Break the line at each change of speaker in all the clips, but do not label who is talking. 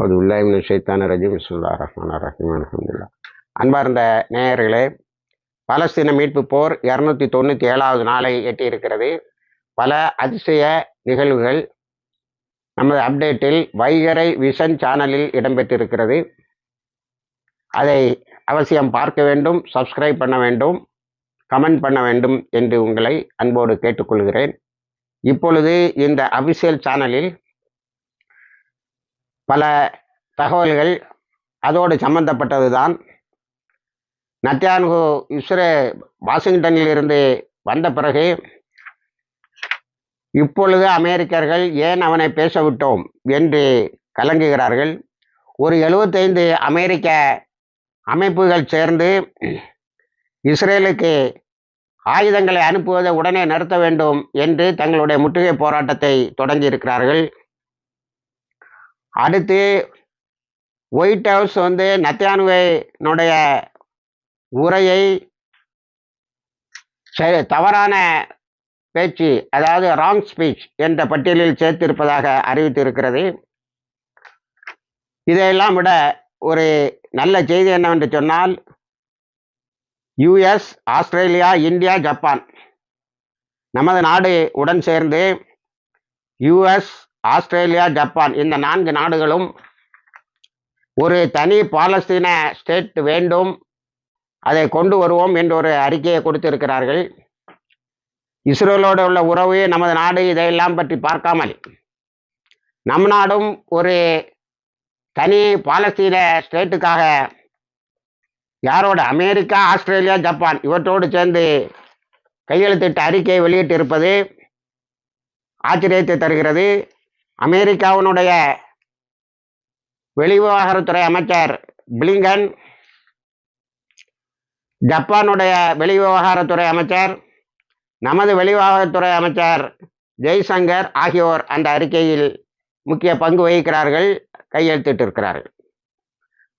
அது உள்ளாயிமின் ஷைத்தான ரஜிம். சுல்லா ரஹ்மான் ரஹீம். அலமதுல்லா அன்பார்ந்த நேயர்களே பலஸ்தீன மீட்பு போர் இரநூத்தி தொண்ணூற்றி ஏழாவது நாளை எட்டியிருக்கிறது. பல அதிசய நிகழ்வுகள் நமது அப்டேட்டில் வைகரை விஷன் சேனலில் இடம்பெற்றிருக்கிறது. அதை அவசியம் பார்க்க வேண்டும் சப்ஸ்கிரைப் பண்ண வேண்டும் கமெண்ட் பண்ண வேண்டும் என்று உங்களை அன்போடு கேட்டுக்கொள்கிறேன். இப்பொழுது இந்த அபிஷியல் சேனலில் பல தகவல்கள் அதோடு சம்பந்தப்பட்டது தான் நத்தியான்கு இஸ்ரே வாஷிங்டனில் இருந்து வந்த பிறகு இப்பொழுது அமெரிக்கர்கள் ஏன் அவனை பேச விட்டோம் என்று கலங்குகிறார்கள். ஒரு எழுபத்தைந்து அமெரிக்க அமைப்புகள் சேர்ந்து இஸ்ரேலுக்கு ஆயுதங்களை அனுப்புவதை உடனே நிறுத்த வேண்டும் என்று தங்களுடைய முற்றுகை போராட்டத்தை தொடங்கியிருக்கிறார்கள். அடுத்து ஒயிட் ஹவுஸ் வந்து நத்தியானுவைனுடைய உரையை தவறான பேச்சு அதாவது ராங் ஸ்பீச் என்ற பட்டியலில் சேர்த்திருப்பதாக அறிவித்திருக்கிறது. இதையெல்லாம் விட ஒரு நல்ல செய்தி என்னவென்று சொன்னால் யுஎஸ் ஆஸ்திரேலியா இந்தியா ஜப்பான் நமது நாடு உடன் சேர்ந்து யுஎஸ் ஆஸ்திரேலியா ஜப்பான் இந்த நான்கு நாடுகளும் ஒரு தனி பாலஸ்தீன ஸ்டேட் வேண்டும். அதை கொண்டு வருவோம் என்ற ஒரு அறிக்கையை கொடுத்திருக்கிறார்கள். இஸ்ரேலோடு உள்ள உறவு நமது நாடு இதையெல்லாம் பற்றி பார்க்காமல் நம் நாடும் ஒரு தனி பாலஸ்தீன ஸ்டேட்டுக்காக யாரோட? அமெரிக்கா ஆஸ்திரேலியா ஜப்பான் இவற்றோடு சேர்ந்து கையெழுத்திட்ட அறிக்கையை வெளியிட்டிருப்பது ஆச்சரியத்தை தருகிறது. அமெரிக்காவினுடைய வெளிவிவகாரத்துறை அமைச்சர் பிளிங்கன் ஜப்பானுடைய வெளிவிவகாரத்துறை அமைச்சர் நமது வெளிவிவகாரத்துறை அமைச்சர் ஜெய்சங்கர் ஆகியோர் அந்த அறிக்கையில் முக்கிய பங்கு வகிக்கிறார்கள் கையெழுத்திட்டிருக்கிறார்கள்.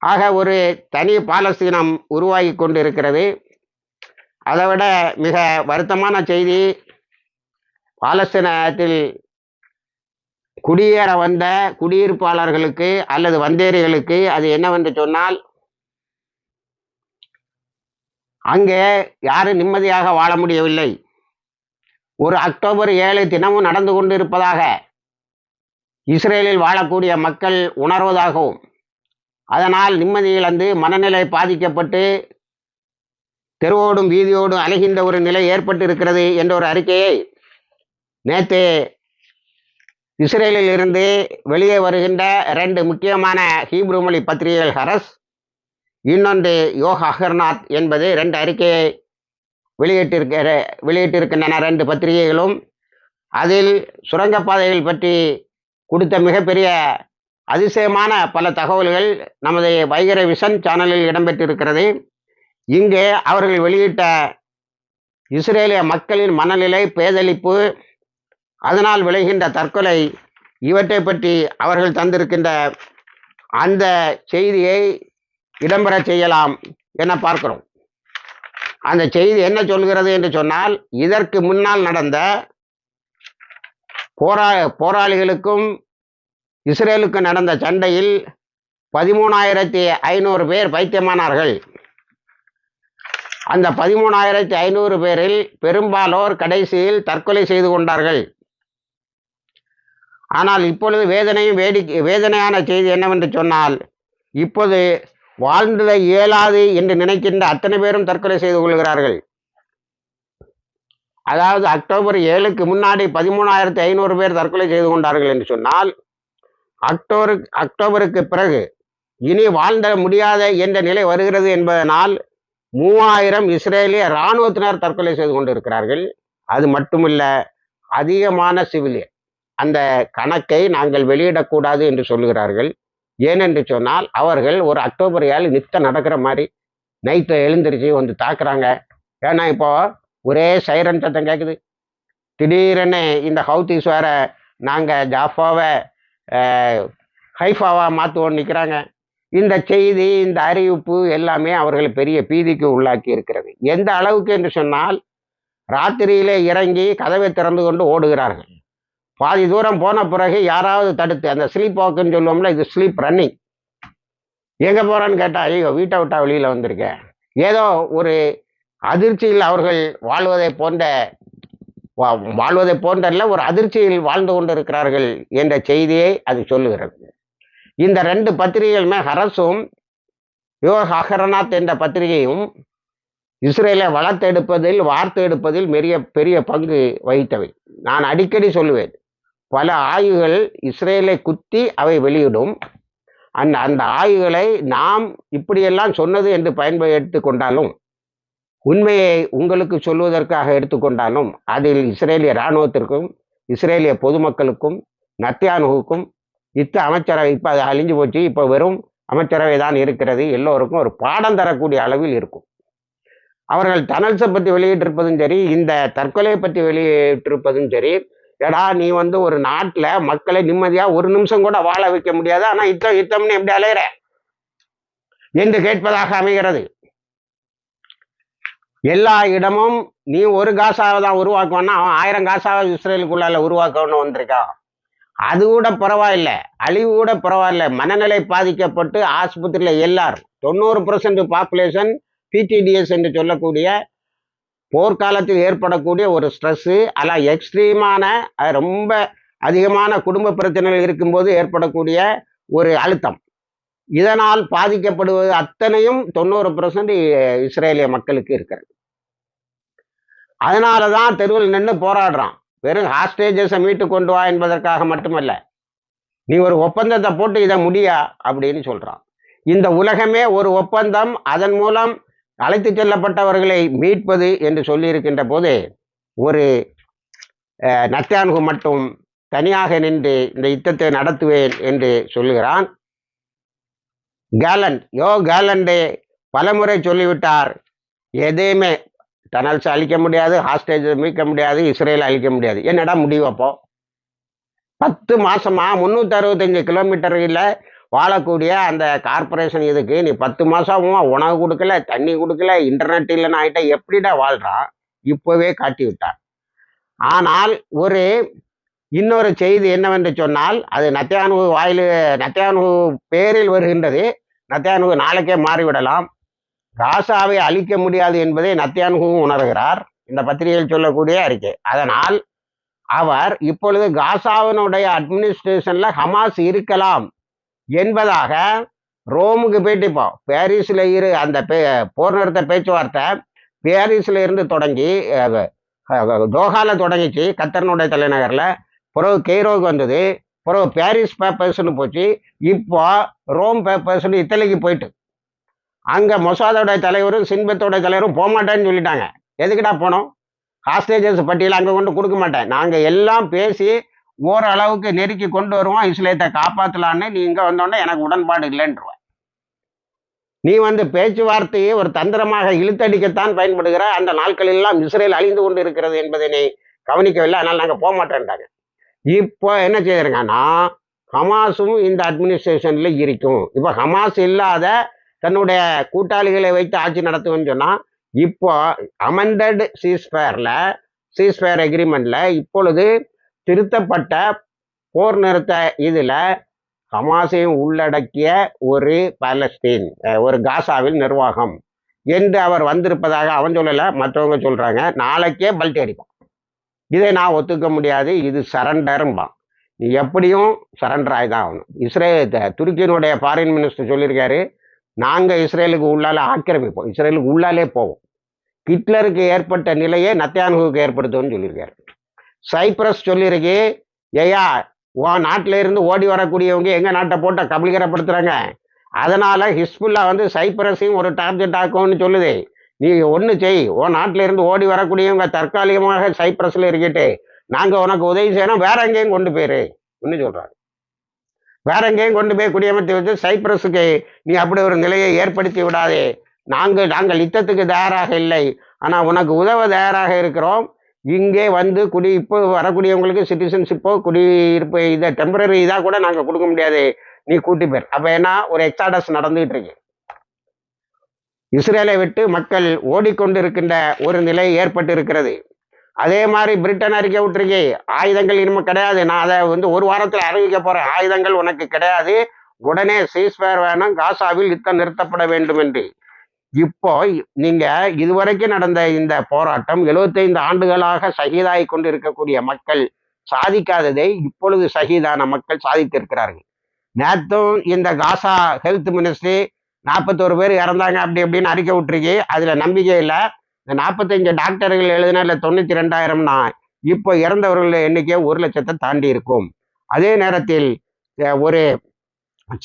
ஆக ஒரு தனி பாலஸ்தீனம் உருவாகி கொண்டு இருக்கிறது அதை விட மிக வருத்தமான செய்தி பாலஸ்தீனத்தில் குடியேற வந்த குடியிருப்பாளர்களுக்கு அல்லது வந்தேரிகளுக்கு அது என்னவென்று சொன்னால் அங்கே யாரும் நிம்மதியாக வாழ முடியவில்லை. ஒரு அக்டோபர் ஏழு தினமும் நடந்து கொண்டிருப்பதாக இஸ்ரேலில் வாழக்கூடிய மக்கள் உணர்வதாகவும் அதனால் நிம்மதி இழந்து மனநிலை பாதிக்கப்பட்டு தெருவோடும் வீதியோடும் அலைகின்ற ஒரு நிலை ஏற்பட்டு இருக்கிறது என்ற ஒரு அறிக்கையை நேற்று இஸ்ரேலில் இருந்து வெளியே வருகின்ற ரெண்டு முக்கியமான ஹீப்ரு மொழி பத்திரிகைகள் ஹரஸ் இன்னொன்று யோக அகர்நாத் என்பது ரெண்டு அறிக்கையை வெளியிட்டிருக்கிற வெளியிட்டிருக்கின்றன ரெண்டு பத்திரிகைகளும். அதில் சுரங்கப்பாதைகள் பற்றி கொடுத்த மிகப்பெரிய அதிசயமான பல தகவல்கள் நமது வைகர விஷன் சேனலில் இடம்பெற்றிருக்கிறது. இங்கே அவர்கள் வெளியிட்ட இஸ்ரேலிய மக்களின் மனநிலை பேதளிப்பு அதனால் விளைகின்ற தற்கொலை இவற்றை பற்றி அவர்கள் தந்திருக்கின்ற அந்த செய்தியை இடம்பெற செய்யலாம் என பார்க்கிறோம். அந்த செய்தி என்ன சொல்கிறது என்று சொன்னால் இதற்கு முன்னால் நடந்த போரா போராளிகளுக்கும் இஸ்ரேலுக்கும் நடந்த சண்டையில் பதிமூணாயிரத்தி ஐநூறு பேர் பைத்தியமானார்கள். அந்த பதிமூணாயிரத்தி ஐநூறு பேரில் பெரும்பாலோர் கடைசியில் தற்கொலை செய்து கொண்டார்கள். ஆனால் இப்பொழுது வேதனையும் வேடிக்கை வேதனையான செய்தி என்னவென்று சொன்னால் இப்போது வாழ்ந்தத இயலாது என்று நினைக்கின்ற அத்தனை பேரும் தற்கொலை செய்து கொள்கிறார்கள். அதாவது அக்டோபர் ஏழுக்கு முன்னாடி பதிமூணாயிரத்தி ஐநூறு பேர் தற்கொலை செய்து கொண்டார்கள் என்று சொன்னால் அக்டோபர் அக்டோபருக்கு பிறகு இனி வாழ்ந்த முடியாத என்ற நிலை வருகிறது என்பதனால் மூவாயிரம் இஸ்ரேலிய இராணுவத்தினர் தற்கொலை செய்து கொண்டிருக்கிறார்கள். அது மட்டுமில்ல அதிகமான சிவிலியன். அந்த கணக்கை நாங்கள் வெளியிடக்கூடாது என்று சொல்லுகிறார்கள். ஏனென்று சொன்னால் அவர்கள் ஒரு அக்டோபர் ஏழு நித்த நடக்கிற மாதிரி நைட்டை எழுந்திருச்சு வந்து தாக்குறாங்க. ஏன்னா இப்போ ஒரே சைரன் சத்தம் கேட்குது திடீரென இந்த ஹவுத்தீஸ் வேற நாங்கள் ஜாஃபாவை ஹைஃபாவாக மாற்றுவோன்னு நிற்கிறாங்க இந்த செய்தி இந்த அறிவிப்பு எல்லாமே அவர்களை பெரிய பீதிக்கு உள்ளாக்கி இருக்கிறது. எந்த அளவுக்கு என்று சொன்னால் ராத்திரியிலே இறங்கி கதவை திறந்து கொண்டு ஓடுகிறார்கள். பாதி தூரம் போன பிறகு யாராவது தடுத்து அந்த ஸ்லீப் வாக்குன்னு சொல்லுவோம்ல இது ஸ்லீப் ரன்னிங் எங்கே போகிறான்னு கேட்டால் ஐயோ வீட்டை விட்டா வெளியில் வந்திருக்கேன் ஏதோ ஒரு அதிர்ச்சியில் அவர்கள் வாழ்வதை போன்ற வா- வாழ்வதை போன்றல்ல ஒரு அதிர்ச்சியில் வாழ்ந்து கொண்டிருக்கிறார்கள் என்ற செய்தியை அது சொல்லுகிறது. இந்த ரெண்டு பத்திரிகைகளுமே ஹரஸும் யோக அகரநாத் என்ற பத்திரிகையும் இஸ்ரேலை வளர்த்தெடுப்பதில் வார்த்தெடுப்பதில் பெரிய பெரிய பங்கு வகித்தவை. நான் அடிக்கடி சொல்லுவேன் பல ஆய்வுகள் இஸ்ரேலை குத்தி அவை வெளியிடும். அந்த அந்த ஆய்வுகளை நாம் இப்படியெல்லாம் சொன்னது என்று பயன்படுத்தி கொண்டாலும் உண்மையை உங்களுக்கு சொல்வதற்காக எடுத்துக்கொண்டாலும் அதில் இஸ்ரேலிய இராணுவத்திற்கும் இஸ்ரேலிய பொதுமக்களுக்கும் நத்தியானுவுக்கும் இத்த அமைச்சரவை இப்போ அது அழிஞ்சு போச்சு. இப்போ வெறும் அமைச்சரவை தான் இருக்கிறது. எல்லோருக்கும் ஒரு பாடம் தரக்கூடிய அளவில் இருக்கும். அவர்கள் தனல்ஸை பற்றி வெளியிட்டிருப்பதும் சரி இந்த தற்கொலையை பற்றி வெளியிட்டிருப்பதும் சரி எடா நீ வந்து ஒரு நாட்டில் மக்களை நிம்மதியாக ஒரு நிமிஷம் கூட வாழ வைக்க முடியாது. ஆனால் யுத்தம் யுத்தம்னு எப்படி அலையிற? என்று கேட்பதாக அமைகிறது. எல்லா இடமும் நீ ஒரு காசாவை தான் உருவாக்குவான்னா அவன் ஆயிரம் காசாவை இஸ்ரேலுக்குள்ளால உருவாக்கணும்னு வந்திருக்கான் அது கூட பரவாயில்ல. அழிவு கூட பரவாயில்ல. மனநிலை பாதிக்கப்பட்டு ஆஸ்பத்திரியில் எல்லாரும் தொண்ணூறு பர்சன்ட் பாப்புலேஷன் பிடிடிஎஸ் என்று சொல்லக்கூடிய போர்க்காலத்தில் ஏற்படக்கூடிய ஒரு ஸ்ட்ரெஸ்ஸு அல்ல எக்ஸ்ட்ரீமான ரொம்ப அதிகமான குடும்ப பிரச்சனைகள் இருக்கும்போது ஏற்படக்கூடிய ஒரு அழுத்தம். இதனால் பாதிக்கப்படுவது அத்தனையும் தொண்ணூறு பர்சன்ட் இஸ்ரேலிய மக்களுக்கு இருக்கிறது. அதனால தான் தெருவில் நின்று போராடுறான். வெறும் ஹாஸ்டேஜஸை மீட்டு கொண்டு வா என்பதற்காக மட்டுமல்ல நீ ஒரு ஒப்பந்தத்தை போட்டு இதை முடியா? அப்படின்னு சொல்றான். இந்த உலகமே ஒரு ஒப்பந்தம். அதன் மூலம் அழைத்து செல்லப்பட்டவர்களை மீட்பது என்று சொல்லியிருக்கின்ற போது ஒரு அஹ், நத்தியான்கு மட்டும் தனியாக நின்று இந்த யுத்தத்தை நடத்துவேன் என்று சொல்லுகிறான். கேலண்ட் யோ கேலண்டே பலமுறை சொல்லிவிட்டார். எதையுமே டனல்ஸ் அழிக்க முடியாது ஹாஸ்டேஜ் மீட்க முடியாது இஸ்ரேல் அழிக்க முடியாது. என்னடா முடிவு அப்போ? பத்து மாசமா முன்னூத்தி அறுபத்தஞ்சு கிலோமீட்டரில் வாழக்கூடிய அந்த கார்ப்பரேஷன் இதுக்கு நீ பத்து மாதமும் உணவு கொடுக்கல தண்ணி கொடுக்கல இன்டர்நெட் இல்லைன்னு ஆகிட்டா எப்படிடா வாழ்கிறான் இப்போவே காட்டி விட்டான். ஆனால் ஒரு இன்னொரு செய்தி என்னவென்று சொன்னால் அது நத்தியானு வாயில் நத்தியானு பேரில் வருகின்றது. நத்தியானு நாளைக்கே மாறிவிடலாம். காசாவை அழிக்க முடியாது என்பதை நத்தியானுகவும் உணர்கிறார். இந்த பத்திரிகையில் சொல்லக்கூடிய அறிக்கை. அதனால் அவர் இப்பொழுது காசாவினுடைய அட்மினிஸ்ட்ரேஷன்ல ஹமாஸ் இருக்கலாம். என்பதாக ரோமுக்கு போயிட்டு இப்போ பாரிஸில் இரு அந்த பே போர் நிறுத்த பேச்சுவார்த்தை பாரிஸில் இருந்து தொடங்கி அஹ், தோஹால தொடங்கிச்சு கத்தர்னுடைய தலைநகரில். பிறகு கெய்ரோவுக்கு வந்தது. பிறகு பாரிஸ் பேப்பர்ஸ்னு போச்சு. இப்போ ரோம் பேப்பர்ஸ்னு இத்தாலிக்கு போயிட்டு. அங்கே மொசாதோட தலைவரும் சின்பத்தோட தலைவரும் போக மாட்டேன்னு சொல்லிட்டாங்க. எதுக்குடா போனோம்? ஹாஸ்டேஜஸ் பட்டியல் அங்கே கொண்டு கொடுக்க மாட்டேன். நாங்கள் எல்லாம் பேசி ஓரளவுக்கு நெருக்கி கொண்டு வருவோம் இஸ்லேத்தை காப்பாற்றலான்னு நீ இங்கே வந்தோடனே எனக்கு உடன்பாடு இல்லைன்றுவேன். நீ வந்து பேச்சுவார்த்தையை ஒரு தந்திரமாக இழுத்தடிக்கத்தான் பயன்படுகிற அந்த நாட்களில் எல்லாம் இஸ்ரேல் அழிந்து கொண்டு இருக்கிறது என்பதனை கவனிக்கவில்லை. அதனால் நாங்கள் போக மாட்டேன்ட்டாங்க. இப்போ என்ன செய்யறாங்கன்னா ஹமாஸும் இந்த அட்மினிஸ்ட்ரேஷனில் இருக்கும். இப்போ ஹமாஸ் இல்லாத தன்னுடைய கூட்டாளிகளை வைத்து ஆட்சி நடத்துவேன்னு சொன்னால் இப்போ அமெண்டட் சீஸ்பேரில் சீஸ்ஃபயர் அக்ரிமெண்ட்டில் இப்பொழுது திருத்தப்பட்ட போர் நிறுத்த இதில் ஹமாஸையும் உள்ளடக்கிய ஒரு பாலஸ்தீன் ஒரு காசாவில் நிர்வாகம். என்று அவர் வந்திருப்பதாக அவன் சொல்லலை மற்றவங்க சொல்கிறாங்க நாளைக்கே பல்ட்டி அடிப்பான். இதை நான் ஒத்துக்க முடியாது இது சரண்டரும்பான். நீ எப்படியும் சரண்டர் ஆகி தான் ஆகணும். இஸ்ரேல் துருக்கியினுடைய ஃபாரின் மினிஸ்டர் சொல்லியிருக்காரு நாங்கள் இஸ்ரேலுக்கு உள்ளால ஆக்கிரமிப்போம். இஸ்ரேலுக்கு உள்ளாலே போவோம். ஹிட்லருக்கு ஏற்பட்ட நிலையை நத்தியானுக்கு ஏற்படுத்தும்னு சொல்லியிருக்காரு. சைப்ரஸ் சொல்லியிருக்கு ஏயா உன் நாட்டில இருந்து ஓடி வரக்கூடியவங்க எங்கள் நாட்டை போட்ட கபலீகரப்படுத்துறாங்க? அதனால் ஹிஸ்புல்லா வந்து சைப்ரஸையும் ஒரு டார்கெட் ஆக்கும்னு சொல்லுது. நீ ஒன்று செய் உன் நாட்டில இருந்து ஓடி வரக்கூடியவங்க தற்காலிகமாக சைப்ரஸ்ல இருக்கிட்டு. நாங்கள் உனக்கு உதவி செய்யணும் வேற எங்கேயும் கொண்டு போயிரு. ஒன்று சொல்கிறாரு வேற எங்கேயும் கொண்டு போய் குடியமர்த்தி வச்சு சைப்ரஸுக்கு நீ அப்படி ஒரு நிலையை ஏற்படுத்தி விடாதே. நாங்கள் நாங்கள் யுத்தத்துக்கு தயாராக இல்லை. ஆனால் உனக்கு உதவ தயாராக இருக்கிறோம். இங்கே வந்து குடி இப்போ வரக்கூடியவங்களுக்கு சிட்டிசன்ஷிப்போ குடியிருப்பு இதை டெம்பரரி இதாக கூட நாங்கள் கொடுக்க முடியாது. நீ கூட்டி பேர். அப்போ ஏன்னா ஒரு எக்ஸாடஸ் நடந்துகிட்டு இருக்கு இஸ்ரேலை விட்டு மக்கள் ஓடிக்கொண்டிருக்கின்ற ஒரு நிலை ஏற்பட்டு இருக்கிறது அதே மாதிரி பிரிட்டன் அறிக்கை விட்டுருக்கே. ஆயுதங்கள் இனிமே கிடையாது. நான் அதை வந்து ஒரு வாரத்தில் அறிவிக்க போகிறேன் ஆயுதங்கள் உனக்கு கிடையாது. உடனே சீஸ்ஃபயர் வேணும். காசாவில் யுத்தம் நிறுத்தப்பட வேண்டும் என்று. இப்போ நீங்க இதுவரைக்கும் நடந்த இந்த போராட்டம் 75 ஆண்டுகளாக சகிதாய் கொண்டு இருக்கக்கூடிய மக்கள் சாதிக்காததை இப்பொழுது சகிதான மக்கள் சாதித்திருக்கிறார்கள். நேற்றும் இந்த காசா ஹெல்த் மினிஸ்ட்ரி நாற்பத்தோரு பேர் இறந்தாங்க அப்படி இப்படின்னு அறிக்கை விட்டுருக்கு. அதுல நம்பிக்கை இல்லை. இந்த நாற்பத்தஞ்சு டாக்டர்கள் எழுதின தொண்ணூத்தி ரெண்டாயிரம்னா இப்போ இறந்தவர்கள் எண்ணிக்கை ஒரு லட்சத்தை தாண்டி இருக்கும். அதே நேரத்தில் ஒரு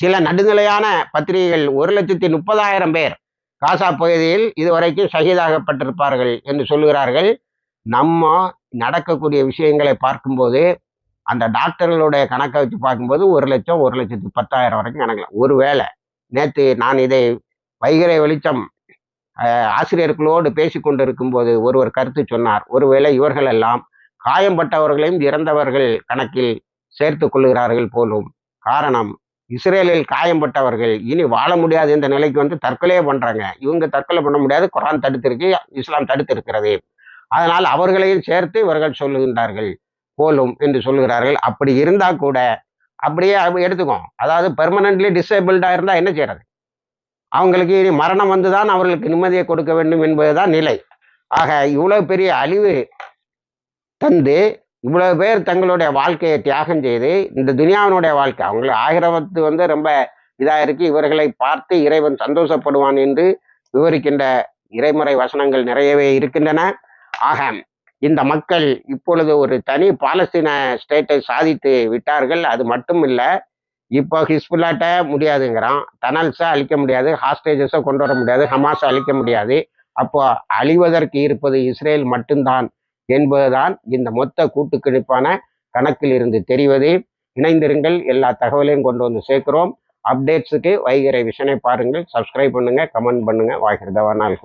சில நடுநிலையான பத்திரிகைகள் ஒரு லட்சத்தி முப்பதாயிரம் பேர் காசா பகுதியில் இதுவரைக்கும் ஷஹீதாகப்பட்டிருப்பார்கள் என்று சொல்லுகிறார்கள். நம்ம நடக்கக்கூடிய விஷயங்களை பார்க்கும்போது அந்த டாக்டர்களுடைய கணக்கை வச்சு பார்க்கும்போது ஒரு லட்சம் ஒரு லட்சத்து பத்தாயிரம் வரைக்கும் கணக்கில். ஒருவேளை நேற்று நான் இதை வைகரை வெளிச்சம் ஆசிரியர்களோடு பேசி கொண்டிருக்கும்போது ஒருவர் கருத்து சொன்னார். ஒருவேளை இவர்கள் எல்லாம் காயம்பட்டவர்களையும் இறந்தவர்கள் கணக்கில் சேர்த்து கொள்ளுகிறார்கள் போலும். காரணம் இஸ்ரேலில் காயம்பட்டவர்கள் இனி வாழ முடியாது என்ற நிலைக்கு வந்து தற்கொலையே பண்றாங்க. இவங்க தற்கொலை பண்ண முடியாது. குரான் தடுத்திருக்கு இஸ்லாம் தடுத்திருக்கிறது. அதனால் அவர்களையும் சேர்த்து இவர்கள் சொல்லுகின்றார்கள். போலும் என்று சொல்லுகிறார்கள். அப்படி இருந்தா கூட அப்படியே எடுத்துக்கோ. அதாவது பெர்மனன்ட்லி டிசேபிள்டா இருந்தா என்ன செய்யறது? அவங்களுக்கு இனி மரணம் வந்துதான் அவர்களுக்கு நிம்மதியை கொடுக்க வேண்டும் என்பதுதான் நிலை. ஆக இவ்வளவு பெரிய அழிவு தந்து இவ்வளவு பேர் தங்களுடைய வாழ்க்கையை தியாகம் செய்து இந்த துனியாவினுடைய வாழ்க்கை அவங்களை ஆகிரவத்து வந்து ரொம்ப இதாக இருக்கு. இவர்களை பார்த்து இறைவன் சந்தோஷப்படுவான் என்று விவரிக்கின்ற இறைமுறை வசனங்கள் நிறையவே இருக்கின்றன. ஆக இந்த மக்கள் இப்பொழுது ஒரு தனி பாலஸ்தீன ஸ்டேட்டை சாதித்து விட்டார்கள். அது மட்டும் இல்லை இப்போ ஹிஸ்புல்லாட்ட முடியாதுங்கிறான். டனல்ஸை அழிக்க முடியாது ஹாஸ்டேஜஸை கொண்டு வர முடியாது ஹமாஸை அழிக்க முடியாது. அப்போ அழிவதற்கு இருப்பது இஸ்ரேல் மட்டும்தான். என்பதுதான் இந்த மொத்த கூட்டுக்கணிப்பான கணக்கில் இருந்து தெரிவது. இணைந்திருங்கள் எல்லா தகவலையும் கொண்டு வந்து சேர்க்கிறோம். அப்டேட்ஸுக்கு வைகரை விஷனை பாருங்கள் சப்ஸ்கிரைப் பண்ணுங்கள் கமெண்ட் பண்ணுங்கள் பண்ணுங்க வாய்க்கிறதவானால்